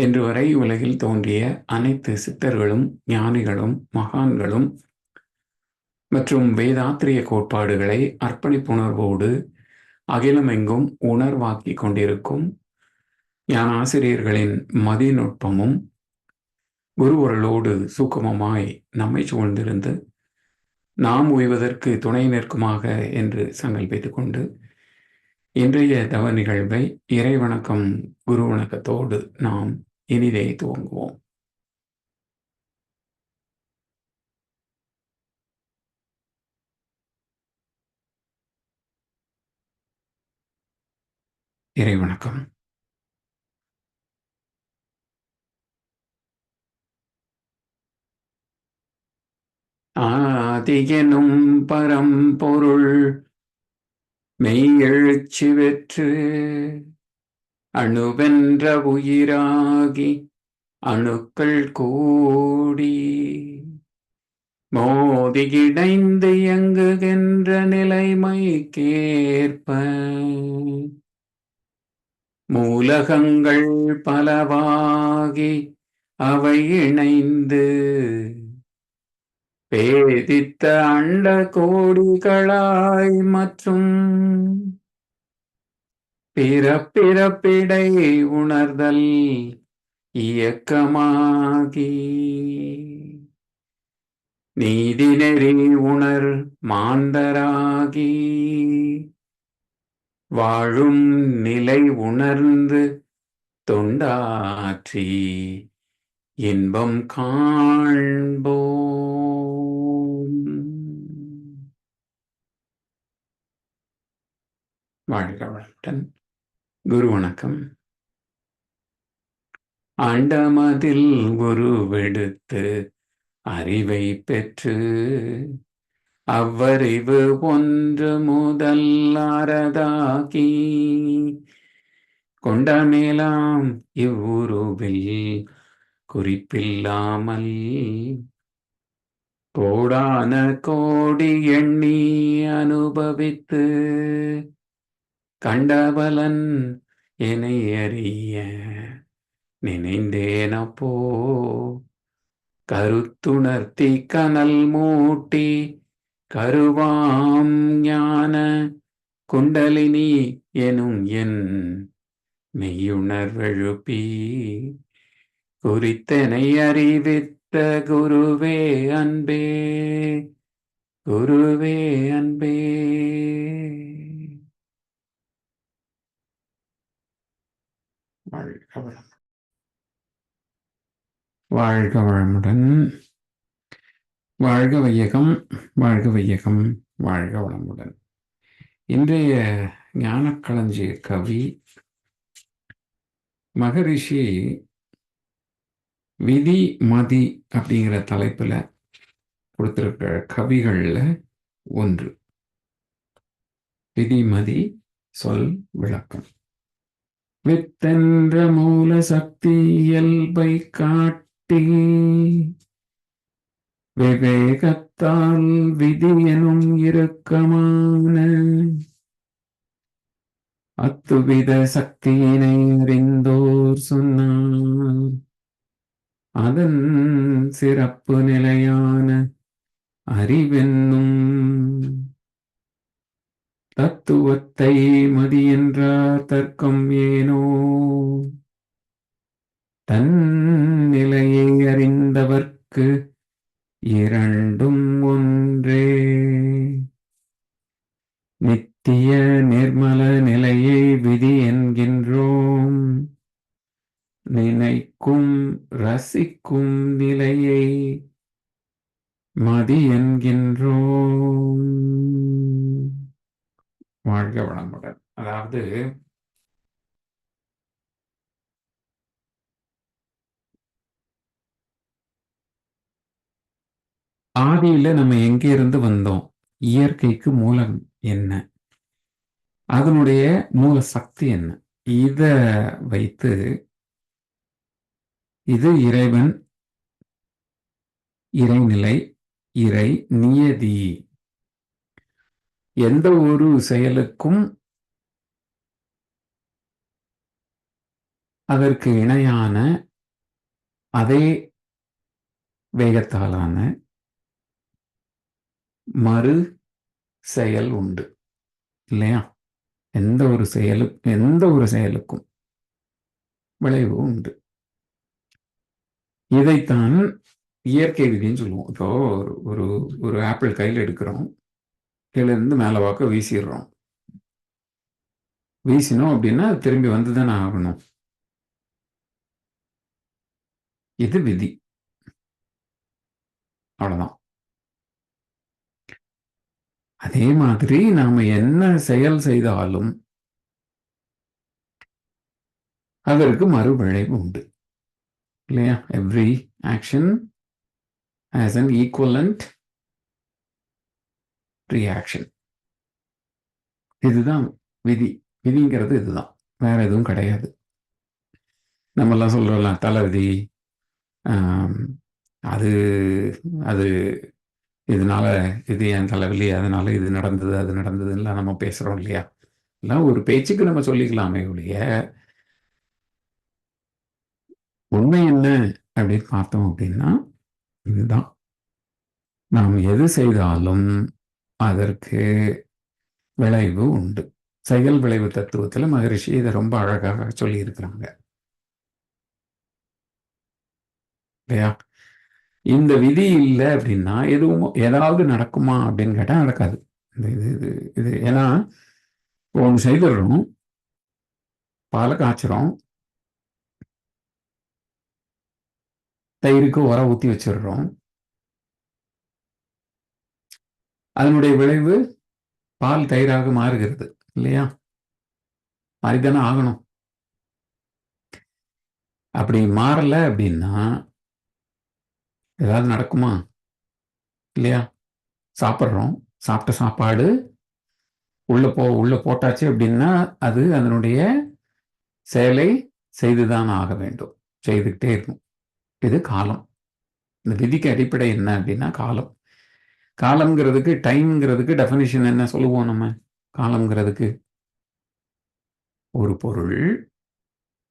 இன்று வரை உலகில் தோன்றிய அனைத்து சித்தர்களும் ஞானிகளும் மகான்களும் மற்றும் வேதாத்திரிய கோட்பாடுகளை அர்ப்பணிப்புணர்வோடு அகிலமெங்கும் உணர்வாக்கி கொண்டிருக்கும் ஞானாசிரியர்களின் மதிநுட்பமும் குருவர்களோடு சூக்கமமாய் நம்மை சூழ்ந்திருந்து நாம் உய்வதற்கு துணை நிற்குமாக என்று சங்கல்பித்துக் கொண்டு இன்றைய தவ நிகழ்வை இறை வணக்கம் குரு வணக்கத்தோடு நாம் இனிதே துவங்குவோம். இறை வணக்கம். ஆதியனும் பரம்பொருள் மெய்யெழுச்சி வெற்று அணுவென்ற உயிராகி அணுக்கள் கூடி மோதி இணைந்து இயங்குகின்ற நிலைமைக்கேற்ப மூலகங்கள் பலவாகி அவை இணைந்து பேதித்த அண்ட கோடிகளாய் மற்றும் பிறப்பிறப்பிடை உணர்தல் இயக்கமாகி. நீதி நெறி உணர் மாந்தராகி. வாழும் நிலை உணர்ந்து தொண்டாற்றி இன்பம் காண்போம். வாழ்க வளமுடன். குரு வணக்கம். ஆண்டமதில் குருவெடுத்து அறிவை பெற்று அவ்வறிவு ஒன்று முதல் அறதாக்கி கொண்ட மேலாம் இவ்வுருவில் குறிப்பில்லாமல் கோடான கோடி எண்ணி அனுபவித்து கண்டபலன் என்னை அறிய நினைந்தேனப்போ. கருத்துணர்த்தி கனல் மூட்டி கருவாம் ஞான குண்டலினி எனும் என் மெய்யுணர்வெழுப்பி குறித்தனை அறிவித்த குருவே அன்பே குருவே அன்பே. வாழ்க வாழ்க வளமுடன். வாழ்க வையகம் வாழ்க வையகம் வாழ்க வளமுடன். இன்றைய ஞானக்களஞ்சிய கவி மகரிஷி விதி மதி அப்படிங்கிற தலைப்புல கொடுத்திருக்கிற கவிகள்ல ஒன்று. விதிமதி சொல் விளக்கம். வித்தென்ற மூல சக்தி இயல்பை காட்டி விவேகத்தால் விதி எனும் இறுக்கமான அத்துவித சக்தியினை அறிந்தோர் சொன்னார். அதன் சிறப்பு நிலையான அறிவென்னும் தத்துவத்தை மதியென்றார் தர்க்கம் ஏனோ? தன் நிலையை அறிந்தவர்க்கு இரண்டும் ஒன்றே. நித்திய நிர்மல நிலையை விதி என்கின்றோம். நினைக்கும் ரசிக்கும் நிலையை மதி என்கின்றோம். வாழ்க வளமுடன். அதாவது ஆதியில நம்ம எங்க இருந்து வந்தோம்? இயற்கைக்கு மூலம் என்ன? அதனுடைய மூல சக்தி என்ன? இத வைத்து இது இறைவன் இறைநிலை இறை நியதி. எந்த ஒரு செயலுக்கும் அதற்கு இணையான அதே வேகத்தாலான மறு செயல் உண்டு. இல்லையா? எந்த ஒரு செயலும் எந்த ஒரு செயலுக்கும் விளைவு உண்டு. இதைத்தான் இயற்கை விதின்னு சொல்லுவோம். இப்போ ஒரு ஒரு ஒரு ஆப்பிள் கையில் எடுக்கிறோம். கீழேருந்து மேலே வாக்க வீசிடுறோம். வீசினோம் அப்படின்னா திரும்பி வந்து தானே ஆகணும். இது விதி. அவ்வளவுதான். அதே மாதிரி நாம என்ன செயல் செய்தாலும் அதற்கு மறுவிளைவு உண்டு. இல்லையா? Every action has an equivalent reaction இதுதான் விதி. விதிங்கிறது இதுதான். வேற எதுவும் கிடையாது. நம்மெல்லாம் சொல்றோம்ல தலை அது அது இதனால இது என் தலைவலி அதனால இது நடந்தது அது நடந்ததுலாம் நம்ம பேசுறோம் இல்லையா? எல்லாம் ஒரு பேச்சுக்கு நம்ம சொல்லிக்கலாமே ஒழிய உண்மை என்ன அப்படின்னு பார்த்தோம் அப்படின்னா இதுதான். நாம் எது செய்தாலும் அதற்கு விளைவு உண்டு. செயல் விளைவு தத்துவத்தில் மகரிஷி இதை ரொம்ப அழகாக சொல்லியிருக்கிறாங்க. இல்லையா? இந்த விதி இல்லை அப்படின்னா எதுவும் ஏதாவது நடக்குமா அப்படின்னு கேட்டால் நடக்காது. இந்த இது இது இது. ஏன்னா ஒன்று செய்துடுறோம். பாலை காய்ச்சிரும் தயிருக்கு உரம் ஊற்றி வச்சிடுறோம். அதனுடைய விளைவு பால் தயிராக மாறுகிறது இல்லையா? மாறிதானே ஆகணும். அப்படி மாறல அப்படின்னா ஏதாவது நடக்குமா? இல்லையா? சாப்பிட்றோம் சாப்பிட்ட சாப்பாடு உள்ள போ உள்ள போட்டாச்சு அப்படின்னா அது அதனுடைய செயலை செய்துதான் ஆக வேண்டும். செய்துக்கிட்டே இருக்கும் இது காலம். இந்த விதிக்கு அடிப்படை என்ன அப்படின்னா காலம். காலம்ங்கிறதுக்கு டைம்ங்கிறதுக்கு டெஃபினிஷன் என்ன சொல்லுவோம் நம்ம? காலம்ங்கிறதுக்கு. ஒரு பொருள்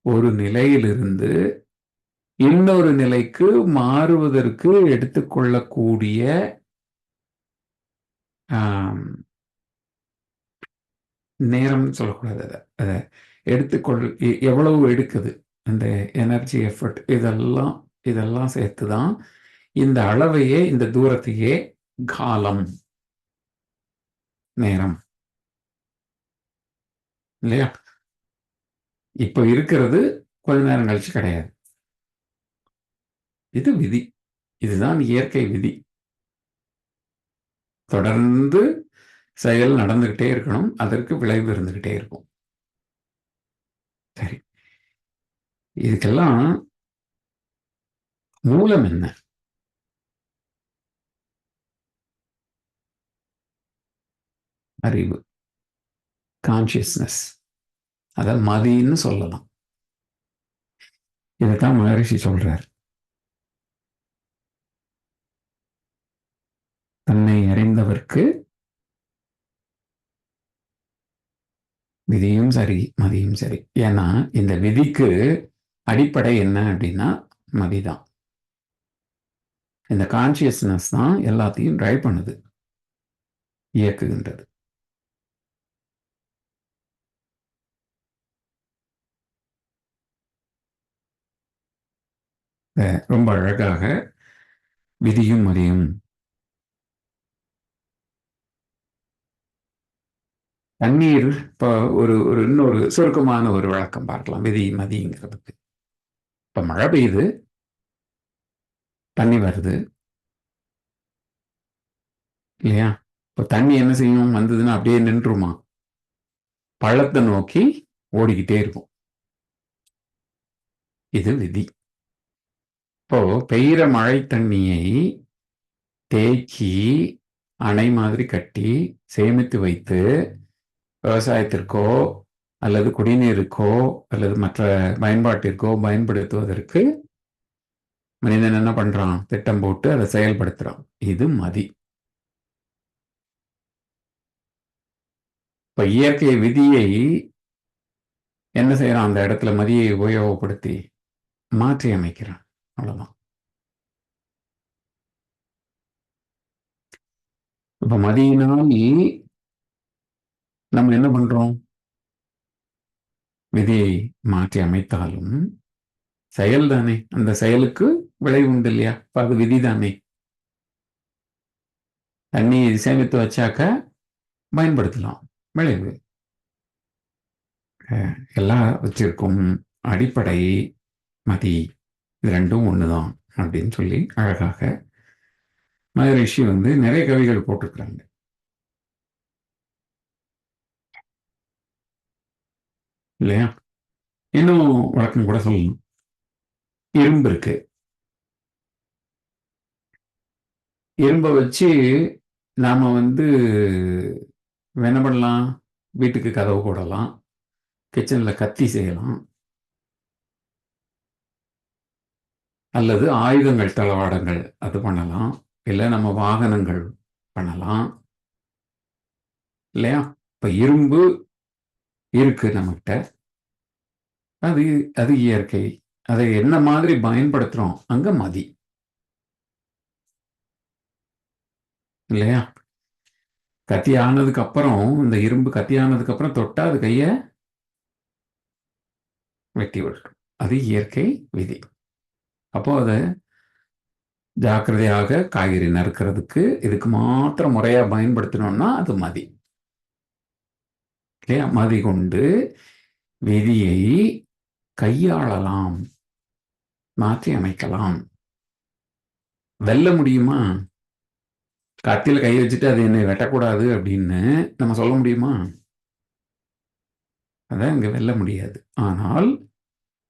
ஒரு நிலையிலிருந்து இன்னொரு நிலைக்கு மாறுவதற்கு எடுத்துக்கொள்ளக்கூடிய நேரம் சொல்லக்கூடாது அதை. அதை எடுத்துக்கொள் எவ்வளவு எடுக்குது? அந்த எனர்ஜி எஃபர்ட் இதெல்லாம் இதெல்லாம் சேர்த்து தான் இந்த அளவையே இந்த தூரத்தையே காலம் நேரம். இல்லையா? இப்போ இருக்கிறது கொஞ்ச நேரம் கழிச்சு கிடையாது. இது விதி. இதுதான் இயற்கை விதி. தொடர்ந்து செயல் நடந்துகிட்டே இருக்கணும். அதற்கு விளைவு இருந்துகிட்டே இருக்கும். சரி. இதுக்கெல்லாம் மூலம் என்ன? அறிவு கான்சியஸ்னஸ் அதாவது மதின்னு சொல்லலாம். இதைத்தான் மகரிஷி சொல்றார். தன்னை அறிந்தவர்க்கு விதியும் சரி மதியும் சரி. ஏன்னா இந்த விதிக்கு அடிப்படை என்ன அப்படின்னா மதிதான். இந்த கான்சியஸ்னஸ் தான் எல்லாத்தையும் ட்ரைவ் பண்ணுது இயக்குகின்றது. ரொம்ப அழகாக விதியும் மதியும். தண்ணீர் இப்போ ஒரு ஒரு இன்னொரு சுருக்கமான ஒரு விளக்கம் பார்க்கலாம் விதி மதிங்கிறதுக்கு. இப்போ மழை பெய்யுது. தண்ணி வருது. இல்லையா? இப்போ தண்ணி என்ன செய்யும்? வந்ததுன்னா அப்படியே நின்றுமா? பள்ளத்தை நோக்கி ஓடிக்கிட்டே இருக்கும். இது விதி. இப்போ பெய்கிற மழை தண்ணியை தேக்கி அணை மாதிரி கட்டி சேமித்து வைத்து விவசாயத்திற்கோ அல்லது குடிநீருக்கோ அல்லது மற்ற பயன்பாட்டிற்கோ பயன்படுத்துவதற்கு மனிதன் என்ன பண்றான்? திட்டம் போட்டு அதை செயல்படுத்துறான். இது மதி. இப்ப இயற்கை விதியை என்ன செய்யறான்? அந்த இடத்துல மதியை உபயோகப்படுத்தி மாற்றி அமைக்கிறான் அவ்வளவுதான். இப்ப மதியினால் நம்ம என்ன பண்றோம்? விதியை மாற்றி அமைத்தாலும் செயல் தானே அந்த செயலுக்கு விளைவு உண்டு இல்லையா? அப்ப அது விதி தானே. தண்ணி சேமித்து வச்சாக்க பயன்படுத்தலாம். விளைவு. எல்லா வச்சிருக்கும் அடிப்படை மதி இது ரெண்டும் ஒண்ணுதான் அப்படின்னு சொல்லி அழகாக மகரிஷி வந்து நிறைய கவிகள் போட்டிருக்கிறாங்க. இல்லையா? இன்னும் வழக்கம் கூட சொல்லணும். இரும்பு இருக்கு. இரும்பை வச்சு நாம வந்து என்ன பண்ணலாம்? வீட்டுக்கு கதவு போடலாம். கிச்சனில் கத்தி செய்யலாம். அல்லது ஆயுதங்கள் தளவாடங்கள் அது பண்ணலாம். இல்லை நம்ம வாகனங்கள் பண்ணலாம். இல்லையா? இப்ப இரும்பு இருக்கு நம்மகிட்ட. அது அது இயற்கை. அதை என்ன மாதிரி பயன்படுத்துறோம் அங்க மதி. இல்லையா? கத்தி ஆனதுக்கு அப்புறம் இந்த இரும்பு கத்தி ஆனதுக்கு அப்புறம் தொட்டா அது வெட்டி விட்டுரும் அது இயற்கை விதி. அப்போ அதை ஜாக்கிரதையாக காய்கறி நறுக்கிறதுக்கு இதுக்கு மாத்திரம் முறையாக பயன்படுத்தணும்னா அது மதி. இல்லையா? மதி கொண்டு விதியை கையாளலாம். மாற்றி அமைக்கலாம். வெல்ல முடியுமா? கத்தியில் கை வச்சுட்டு அது என்னை வெட்டக்கூடாது அப்படின்னு நம்ம சொல்ல முடியுமா? அதான் இங்க வெல்ல முடியாது. ஆனால்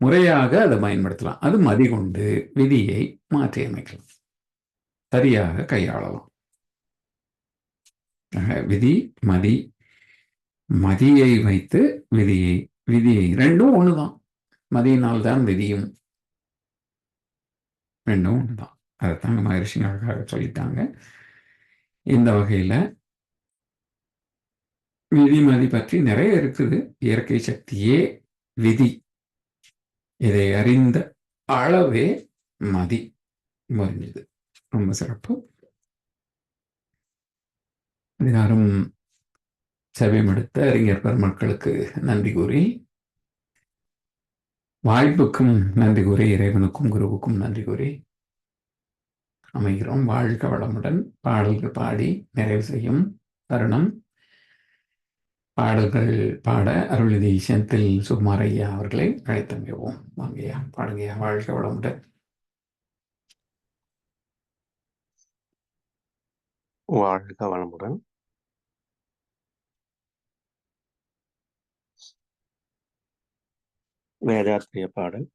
முறையாக அதை பயன்படுத்தலாம். அது மதி கொண்டு விதியை மாற்றி அமைக்கலாம் சரியாக கையாளலாம். விதி மதி மதியை வைத்து விதியை விதியை ரெண்டும் ஒண்ணுதான். மதியினால் தான் விதியும். ரெண்டும் ஒண்ணுதான். அதைத்தாங்க மகரிஷி அழகாக சொல்லிட்டாங்க. இந்த வகையில விதிமதி பற்றி நிறைய இருக்குது. இயற்கை சக்தியே விதி. இதை அறிந்த அளவே மதி. முடிஞ்சது. ரொம்ப சிறப்பு. அதிகாரம் எடுத்த அறிஞர் பெருமக்களுக்கு நன்றி கூறி வாய்ப்புக்கும் நன்றி கூறி இறைவனுக்கும் குருவுக்கும் நன்றி கூறி அமைகிறோம். வாழ்க வளமுடன். பாடல்கள் பாடி நிறைவு செய்யும் தருணம். பாடல்கள் பாட அருள்நிதி செந்தில் சுகுமார் ஐயா அவர்களை அழைத்தமையோம் வாங்கய்யா பாடுங்கய்யா வாழ்க வளமுடன். வாழ்க வளமுடன். வேதாத்திரிய பாடல்.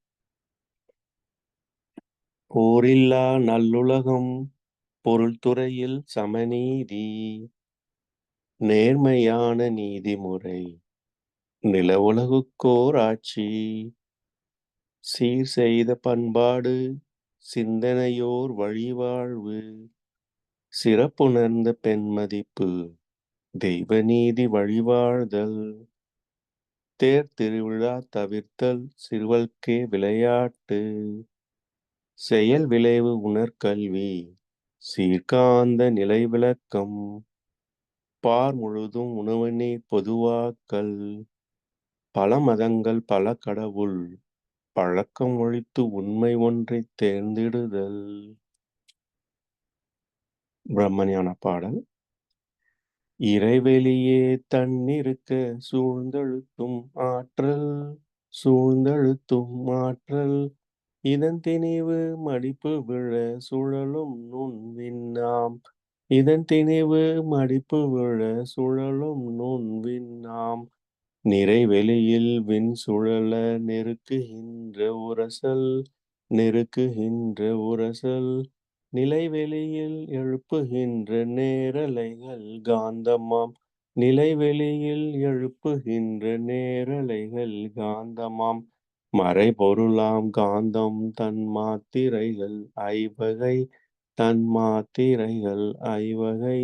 போரில்லா நல்லுலகம் பொருள்துறையில் சமநீதி. நேர்மையான நீதிமுறை நில உலகுக்கோர் ஆட்சி சீர் செய்த பண்பாடு சிந்தனையோர் வழிவாழ்வு சிறப்புணர்ந்த பெண்மதிப்பு தெய்வ நீதி வழிவாழ்தல் தேர் திருவிழா தவிர்த்தல் சிறுவல்கே விளையாட்டு செயல் விளைவு உணர்கல்வி சீர்காந்த நிலை விளக்கம் பார் முழுதும் உணவனே பொதுவாக்கல். பல மதங்கள் பல கடவுள் பழக்கம் ஒழித்து உண்மை ஒன்றை தேர்ந்திடுதல். பிரம்மஞான பாடல். இறைவெளியே தன்னிருக்க சூழ்ந்தழுத்தும் ஆற்றல் சூழ்ந்தழுத்தும் ஆற்றல். இதன் திணிவு மடிப்பு விழ சுழலும் நுண் விண்ணாம் இதன் திணிவு மடிப்பு விழ சுழலும் நுண் விண்ணாம் நிறைவெளியில் விண் சுழல நெருக்குகின்ற உரசல் நெருக்குகின்ற உரசல். நிலைவெளியில் எழுப்புகின்ற நேரலைகள் காந்தமாம். நிலைவெளியில் எழுப்புகின்ற நேரலைகள் காந்தமாம். மறைபொருளாம் காந்தம் தன் மாத்திரைகள் ஐவகை தன் மாத்திரைகள் ஐவகை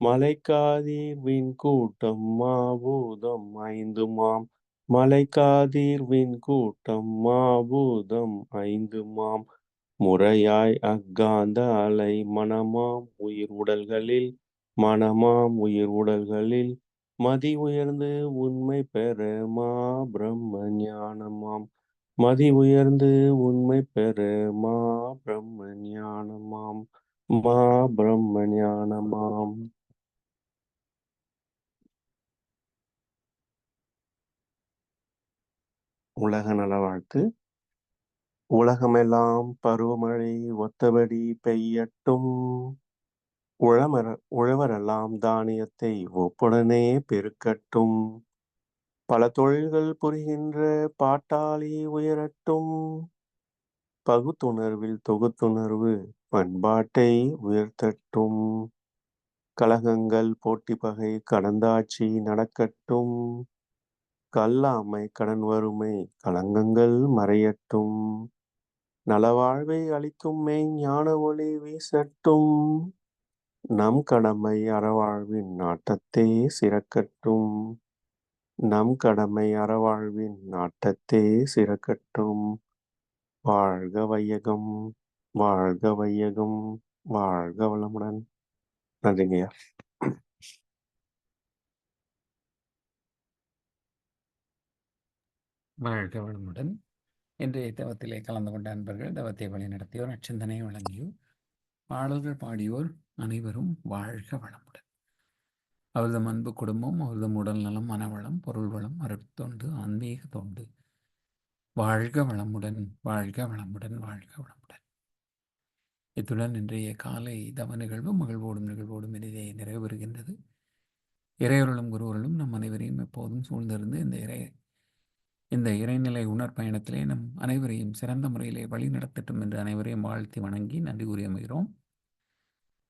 மலைக்காதீர்வின் விண்கூட்டம் மாபூதம் ஐந்துமாம் மலைக்காதீர்வின் விண்கூட்டம் மாபூதம் ஐந்துமாம் முறையாய் அக்காந்த அலை மனமாம் உயிர் உடல்களில் மனமாம் உயிர் உடல்களில். மதி உயர்ந்து உண்மை பெற மா பிரம்ம ஞானமாம். மதி உயர்ந்து உண்மை பெற மா பிரம்ம ஞானமாம் மா பிரம்ம ஞானமாம். உலக நல வாழ்த்து உலகமெல்லாம் பருவமழை ஒத்தபடி பெய்யட்டும். உழமர உழவரெல்லாம் தானியத்தை ஒப்புடனே பெருக்கட்டும். பல தொழில்கள் புரிகின்ற பாட்டாளி உயரட்டும். பகுத்துணர்வில் தொகுத்துணர்வு பண்பாட்டை உயர்த்தட்டும். கலகங்கள் போட்டி பகை கடந்தாட்சி நடக்கட்டும். கல்லாமை கடன் வறுமை கலங்கங்கள் மறையட்டும். நலவாழ்வை அளிக்கும் மெய் ஞான ஒளி வீசட்டும். நம் கடமை அறவாழ்வின் நாட்டத்தே சிறக்கட்டும். நம் கடமை அறவாழ்வின் நாட்டத்தே சிறக்கட்டும். வாழ்க வையகம் வாழ்க வையகம் வாழ்க வளமுடன். நன்றிங்கய்யா வாழ்க வளமுடன். இன்றைய தவத்திலே கலந்து கொண்ட அன்பர்கள் தவத்தை வழி நடத்தியோர் அச்சந்தனை வழங்கியோர் பாடல்கள் பாடியோர் அனைவரும் வாழ்க வளமுடன். அவரது அன்பு குடும்பம் அவரது உடல்நலம் மனவளம் பொருள் வளம் அருட்தொண்டு ஆன்மீக தொண்டு. வாழ்க வளமுடன் வாழ்க வளமுடன் வாழ்க வளமுடன். இத்துடன் இன்றைய காலை தவ நிகழ்வு மகிழ்வோடும் நிகழ்வோடும் இனிதே நிறைவேறுகின்றது. இறையொருளும் நம் அனைவரையும் எப்போதும் சூழ்ந்திருந்து இந்த இறை இந்த இறைநிலை உணர்பயணத்திலே நம் அனைவரையும் சிறந்த முறையிலே வழி நடத்தட்டும் என்று அனைவரையும் வாழ்த்தி வணங்கி நன்றி கூறி அமைகிறோம்.